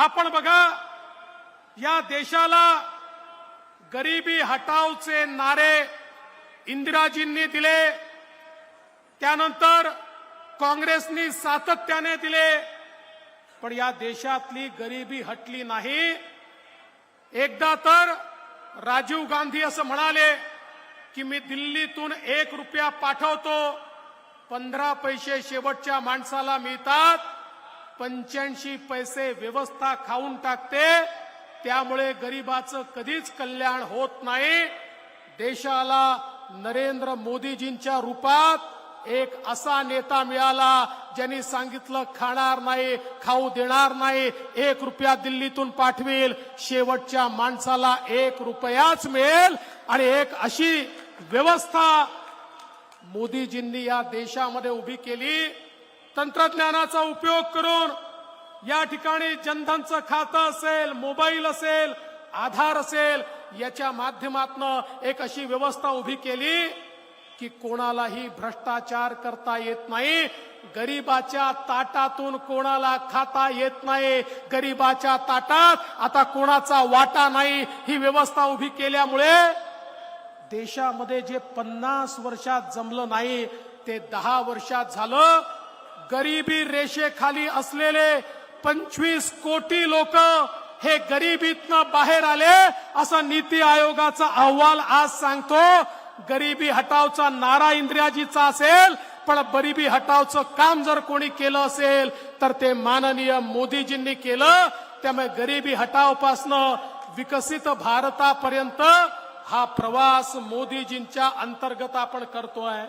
आपण बघा या देशाला गरिबी हटावचे नारे इंदिराजींनी दिले त्यानंतर काँग्रेसनी सातत्याने दिले पण या देशातली गरिबी हटली नाही. एकदा तर राजीव गांधी असं म्हणाले की मी दिल्लीतून एक रुपया पाठवतो पंधरा पैसे शेवटच्या माणसाला मिळतात पंच्याऐंशी पैसे व्यवस्था खाऊन टाकते त्यामुळे गरिबाचं कधीच कल्याण होत नाही. देशाला नरेंद्र मोदीजींच्या रूपात एक असा नेता मिळाला ज्यांनी सांगितलं खाणार नाही खाऊ देणार नाही एक रुपया दिल्लीतून पाठवेल शेवटच्या माणसाला एक रुपयाच मिळेल. आणि एक अशी व्यवस्था मोदीजींनी या देशामध्ये उभी केली. तंत्रज्ञानाचा उपयोग करून या ठिकाणी जनधनचं खातं असेल मोबाईल असेल आधार असेल याच्या माध्यमातनं एक अशी व्यवस्था उभी केली की कोणालाही भ्रष्टाचार करता येत नाही गरीबाच्या ताटातून कोणाला खाता येत नाही गरीबाच्या ताटात आता कोणाचा वाटा नाही ही व्यवस्था उभी केल्यामुळे देशामध्ये जे पन्नास वर्षात जमलं नाही ते दहा वर्षात झालं गरिबी रेषेखाली असलेले पंचवीस कोटी लोक हे गरिबीतनं बाहेर आले असा नीती आयोगाचा अहवाल आज सांगतो. गरिबी हटावचा नारा इंद्रियाजीचा असेल पण गरिबी हटावचं काम जर कोणी केलं असेल तर ते माननीय मोदीजींनी केलं. त्यामुळे गरिबी हटावपासनं विकसित भारतापर्यंत हा प्रवास मोदीजींच्या अंतर्गत आपण करतोय.